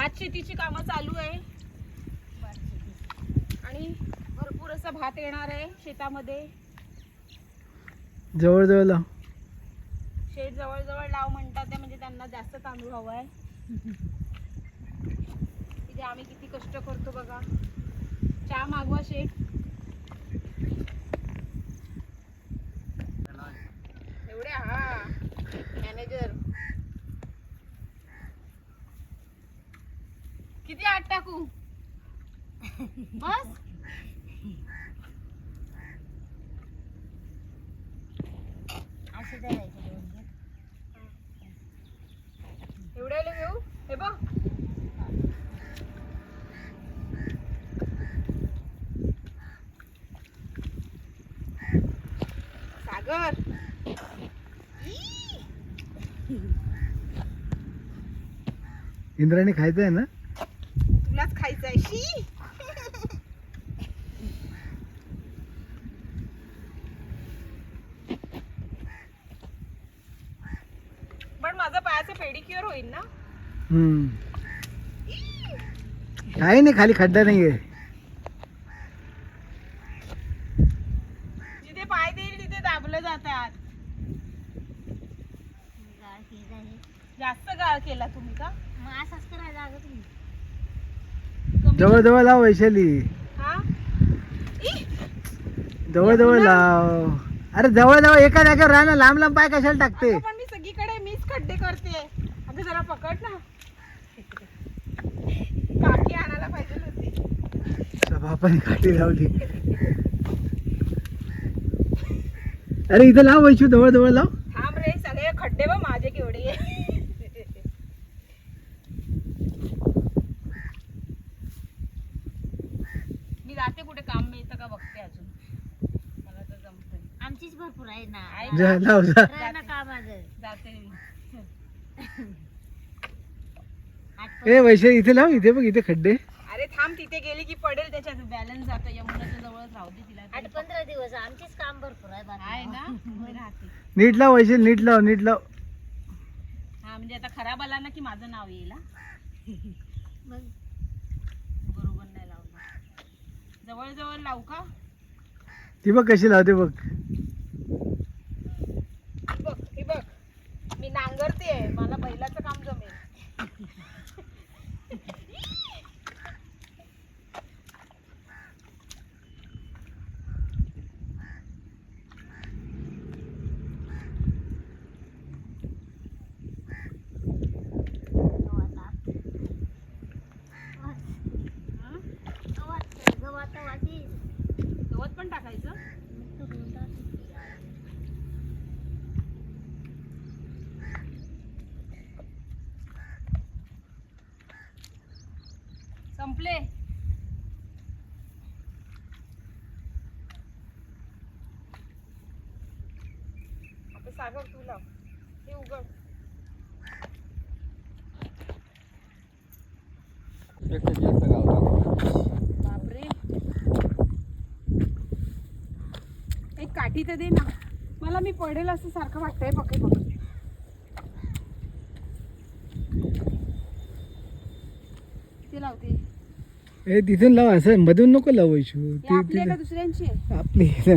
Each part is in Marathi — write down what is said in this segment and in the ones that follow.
भात शेतीची कामं चालू आहे. आणि भरपूर असा भात येणार आहे शेतामध्ये. जवळ जवळ लाव. शेत जवळ जवळ लाव म्हणतात ते म्हणजे त्यांना जास्त तांदूळ हवा आहे. तिथे आम्ही किती कष्ट करतो बघा. चहा मागवा शेठ एवढे हा मॅनेजर किती आठ टाकू? बस. एवढ्याला घेऊ? हे बघ. सागर. इंद्राणी खायचं आहे ना तुलाच खायचं आहे शी पण माझं पायाचं पेडिक्युअर होईल ना? हम्म. काही नाही खाली खड्डा नाहीये. जिथे पाय देईल तिथे दाबलं जातात. जास्त गाळ केला तुम्ही का? मग असंच करायला तुम्ही जवळ जवळ लाव वैशाली. हा! जवळ जवळ लाव. अरे जवळ जवळ एका जागेवर राह ना लांब लांब पाय कशाला टाकते अगं पण मी सगळीकडे मीच खड्डे करते अगं जरा पकड ना काकी आणायला पाहिजे बापाने काठी लावली. अरे इथं लाव वैशू जवळ जवळ लाव. थांब रे सगळे खड्डे बघ माझे केवढे. मी जाते कुठे काम मिळतं का बघते अजून. मला तर जमतंय. आमचीच भरपूर आहे ना. आहे जा लाव जा. राह ना कामाचं जाते मी. आठ ए वैशाली इथे लाव इथे बघ इथे खड्डे. थांब तिथे गेली की पडेल त्याच्यात. बॅलन्स जातो यमुनाच्या जवळच राहू दे तिला. आठ पंधरा दिवस आमचीच काम भरपूर आहे बाकी. आहे ना मी राहते. नीट लाव वैशाली नीट लाव नीट लाव. हा म्हणजे आता खराब आला ना की माझं नाव येईल हा? मग? बरोबर नाही लावलं. जवळ जवळ लावू का? ती बघ कशी लावते बघ. बघ हे बघ. मी नांगरते मला बैलाचं काम जमेल गव्हात आप- हं? गव्हात गव्हात वाटी गवत पण टाकायचं तुडून टाकते. संपले. आता सागर तू लाव. हे उघड. बापरे. एक काठी तर दे ना. मला मी पडेल असं सारखं वाटतंय पके बघ. ते लावते. ए तिथून लाव असं मधून नको लाव हे आपली का दुसऱ्यांची? आहे? आपली. हे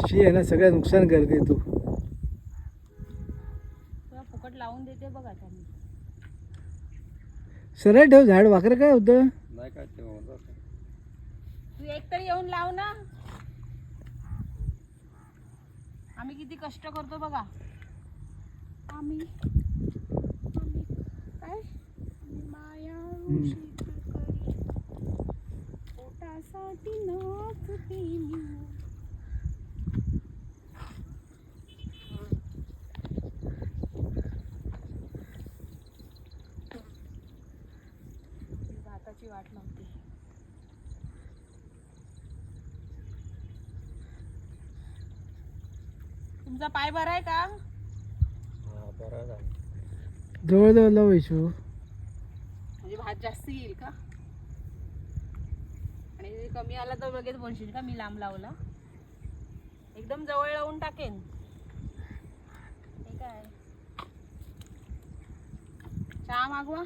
शी आहे ना सगळं नुकसान करते तू. फुकट लावून देते बघ सरळ ठेव झाड वाकडं काय होतं? तू एक तरी येऊन लाव ना. आम्ही किती कष्ट करतो बघा. आम्ही आम्ही काय? माया शेतकरी पोटासाठी नाचते मी मी भाताची वाट लावते तुमचा पाय बरा आहे का? जवळ जवळ लाव इशू म्हणजे भात जास्त येईल का? आणि कमी आला तर लगेच बोलशील का? मी लांब लावला. एकदम जवळ लावून टाकेन. हे काय? चहा मागवा.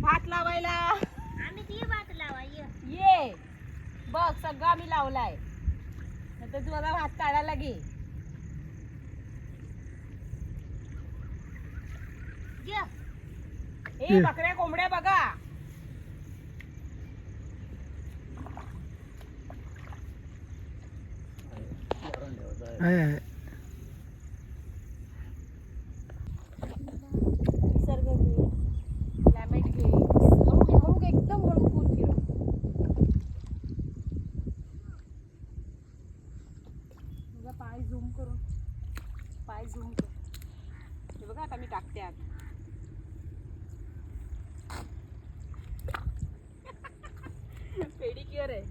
भात लावायला. आम्ही ती भात लावाय ये. बघ सगळं आम्ही लावलाय. नंतर तू मला भात काढायला घे. ए. बकऱ्या कोंबड्या बघा आहे, आहे. निसर्ग घे लॅमेट घे हळू घे हळू घे एकदम हळू फोन फिरव तुझा पाय झूम करून पाय झूम कर हे बघा आता मी टाकते आत पेडिक्युअर आहे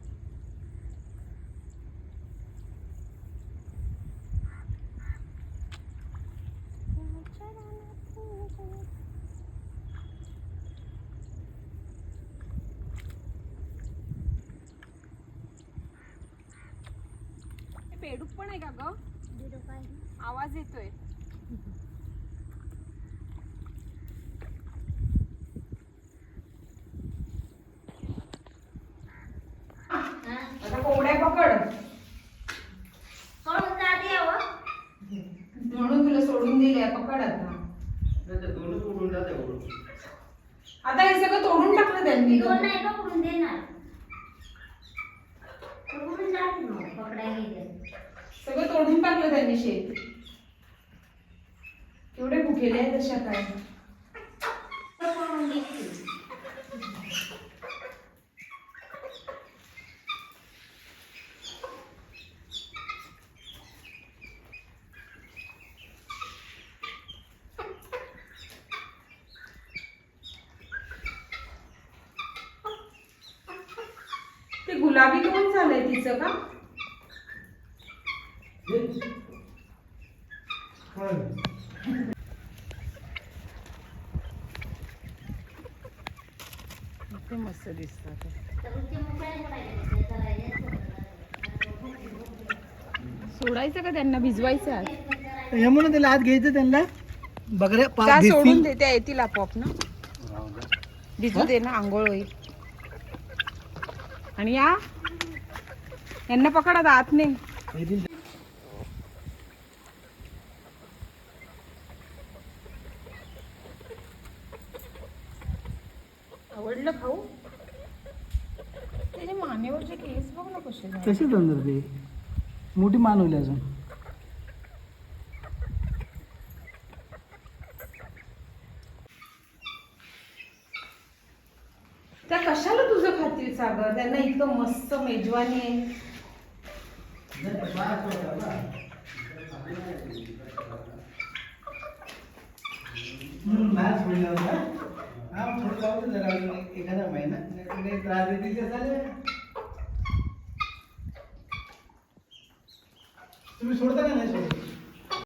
पेडूक पण आहे का ग? आवाज येतोय. आता कोंबड्या पकड. म्हणून तुला सोडून दिले पकड आता. आता हे सगळं तोडून टाकलं त्यांनी दोन नाही पकडून देणार? पकडून जाते मग पकडायला गेले. सगळं तोडून टाकलं त्यांनी शेत. एवढे भुकेले आहेत तशा काय? ते गुलाबी कोण झालंय तिचं का? मस्त दिसतात सोडायचे का त्यांना भिजवायचं आज? हे म्हणून त्याला आत घ्यायचं त्यांना पा- त्या सोडून दिसतील. दे त्या येतील आपोआप ना भिजू दे ना आंघोळ होईल आणि या यांना पकडा आता आत नाही येतील. तशीच अंदर ते मोठी मान होईल अजून. त्या कशाला तुझं खातील सागर? त्यांना इतकं मस्त मेजवानी आहे. हा एखादा महिना. त्रास देतील का चालेल तुम्ही सोडता का नाही सोडत